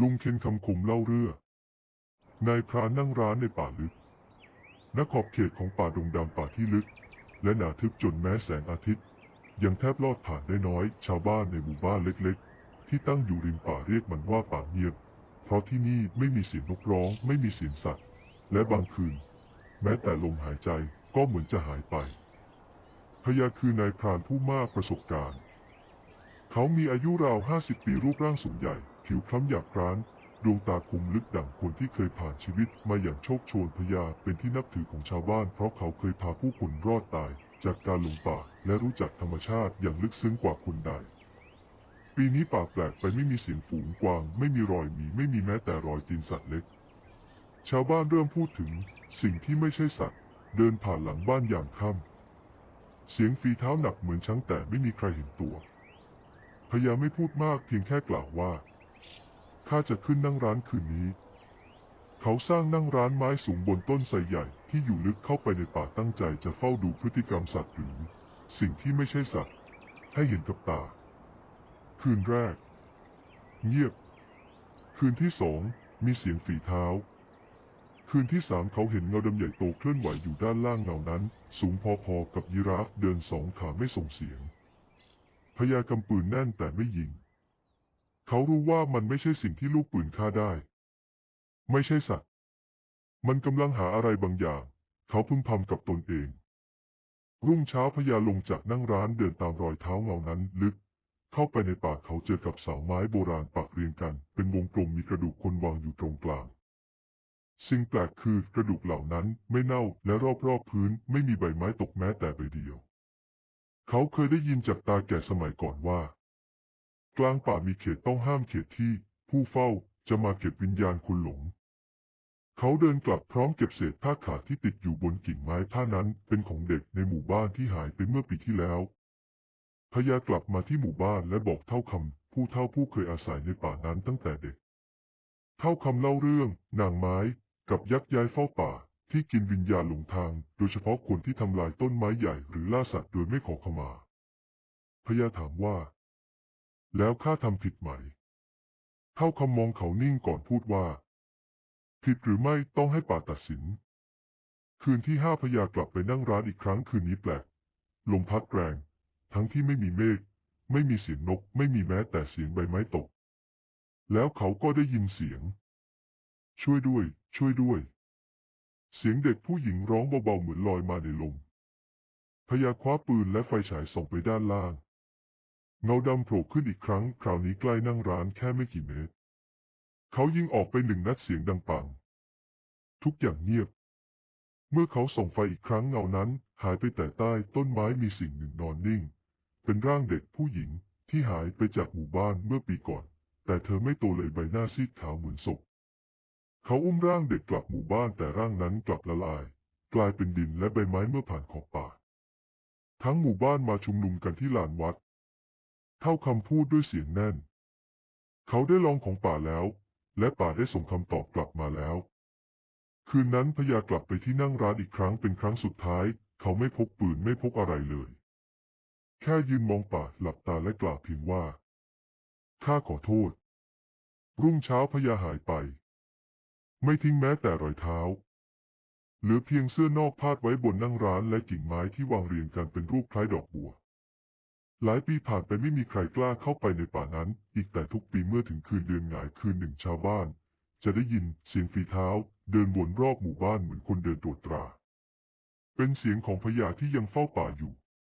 ลุงเคนคำคมเล่าเรื่องนายพรานนั่งร้านในป่าลึกณขอบเขตของป่าดงดำป่าที่ลึก และหนาทึบจนแม้แสงอาทิตย์ ยังแทบลอดผ่านได้น้อย ชาวบ้านในหมู่บ้านเล็กๆ ที่ตั้งอยู่ริมป่าเรียกมันว่าป่าเงียบ เพราะที่นี่ไม่มีเสียงนกร้อง ไม่มีเสียงสัตว์ และบางคืน แม้แต่ลมหายใจก็เหมือนจะหายไปพญาคือนายพรานผู้มากประสบการณ์ เขามีอายุราวห้าสิบปีรูปร่างสูงใหญ่ ผิวคล้ำหยาบคร้าน ดวงตาคมลึกดั่งคนที่เคยผ่านชีวิตมาอย่างโชคโชนพญาเป็นที่นับถือของชาวบ้าน เพราะเขาเคยพาผู้คนรอดตาย จากการหลงป่าและรู้จักธรรมชาติอย่างลึกซึ้งกว่าคนใดปีนี้ป่าแปลกไปไม่มีเสียงฝูงกวาง ไม่มีรอยหมีไม่มีแม้แต่รอยตีนสัตว์เล็ก ชาวบ้านเริ่มพูดถึงสิ่งที่ไม่ใช่สัตว์ เดินผ่านหลังบ้านอย่างค่ำเสียงฝีเท้าหนักเหมือนช้างแต่ไม่มีใครเห็นตัวพญาไม่พูดมากเพียงแค่กล่าวว่า ข้าจะขึ้นนั่งร้านคืนนี้ เขาสร้างนั่งร้านไม้สูงบนต้นไทรใหญ่ที่อยู่ลึกเข้าไปในป่าตั้งใจจะเฝ้าดูพฤติกรรมสัตว์หรือสิ่งที่ไม่ใช่สัตว์ ให้เห็นกับตา คืนแรก เงียบ คืนที่สองมีเสียงฝีเท้า คืนที่สามเขาเห็นเงาดำใหญ่โตเคลื่อนไหวอยู่ด้านล่างเงานั้น สูงพอๆกับยีราฟเดินสองขาไม่ส่งเสียงพญากำปืนแน่นแต่ไม่ยิง เขารู้ว่ามันไม่ใช่สิ่งที่ลูกปืนฆ่าได้ ไม่ใช่สัตว์ มันกำลังหาอะไรบางอย่าง เขาพึงพำกับตนเอง รุ่งเช้าพญาลงจากนั่งร้านเดินตามรอยเท้าเงานั้นลึก เข้าไปในป่าเขาเจอกับเสาไม้โบราณปักเรียงกัน เป็นวงกลมมีกระดูกคนวางอยู่ตรงกลาง สิ่งแปลกคือกระดูกเหล่านั้นไม่เน่าและรอบๆพื้นไม่มีใบไม้ตกแม้แต่ใบเดียว เขาเคยได้ยินจากตาแก่สมัยก่อนว่า กลางป่ามีเขตต้องห้ามเขตที่ ผู้เฝ้าจะมาเก็บวิญญาณคนหลง เขาเดินกลับพร้อมเก็บเศษผ้าขาดที่ติดอยู่บนกิ่งไม้ผ้านั้นเป็นของเด็กในหมู่บ้านที่หายไปเมื่อปีที่แล้วพญากลับมาที่หมู่บ้านและบอกเท่าคำผู้เท่าผู้เคยอาศัยในป่านั้นตั้งแต่เด็ก เท่าคำเล่าเรื่อง นางไม้กับยักษ์ย้ายเฝ้าป่าที่กินวิญญาณหลงทาง โดยเฉพาะคนที่ทำลายต้นไม้ใหญ่หรือล่าสัตว์โดยไม่ขอขมาพญาถามว่า แล้วข้าทำผิดไหม เท่าคำมองเขานิ่งก่อนพูดว่า ผิดหรือไม่ต้องให้ป่าตัดสิน คืนที่ห้าพญากลับไปนั่งร้านอีกครั้งคืนนี้แปลก ลมพัดแรง ทั้งที่ไม่มีเมฆ ไม่มีเสียงนก ไม่มีแม้แต่เสียงใบไม้ตก แล้วเขาก็ได้ยินเสียง ช่วยด้วย ช่วยด้วย เสียงเด็กผู้หญิงร้องเบาๆเหมือนลอยมาในลมพญาคว้าปืนและไฟฉายส่องไปด้านล่าง เงาดำโผล่ขึ้นอีกครั้ง คราวนี้ใกล้นั่งร้านแค่ไม่กี่เมตร เขายิงออกไปหนึ่งนัดเสียงดังปัง ทุกอย่างเงียบ เมื่อเขาส่องไฟอีกครั้งเงานั้น หายไปแต่ใต้ต้นไม้มีสิ่งหนึ่งนอนนิ่ง เป็นร่างเด็กผู้หญิงที่หายไปจากหมู่บ้านเมื่อปีก่อน แต่เธอไม่โตเลยใบหน้าซีดขาวเหมือนศพ เขาอุ้มร่างเด็กกลับหมู่บ้านแต่ร่างนั้นกลับละลาย กลายเป็นดินและใบไม้เมื่อผ่านขอบป่า ทั้งหมู่บ้านมาชุมนุมกันที่ลานวัด เท่าคำพูดด้วยเสียงแน่น เขาได้ลองของป่าแล้ว และป่าได้ส่งคำตอบกลับมาแล้ว คืนนั้นพญากลับไปที่นั่งร้านอีกครั้งเป็นครั้งสุดท้าย เขาไม่พกปืนไม่พกอะไรเลย แค่ยืนมองป่าหลับตาและกล่าวเพียงว่า ข้าขอโทษ รุ่งเช้าพญาหายไป ไม่ทิ้งแม้แต่รอยเท้าเหลือเพียงเสื้อนอกพาดไว้บนนั่งร้านและกิ่งไม้ที่วางเรียงกันเป็นรูปคล้ายดอกบัว หลายปีผ่านไปไม่มีใครกล้าเข้าไปในป่านั้น อีกแต่ทุกปีเมื่อถึงคืนเดือนหงายคืนหนึ่งชาวบ้าน จะได้ยินเสียงฝีเท้า เดินวนรอบหมู่บ้านเหมือนคนเดินตรวจตรา เป็นเสียงของพญาที่ยังเฝ้าป่าอยู่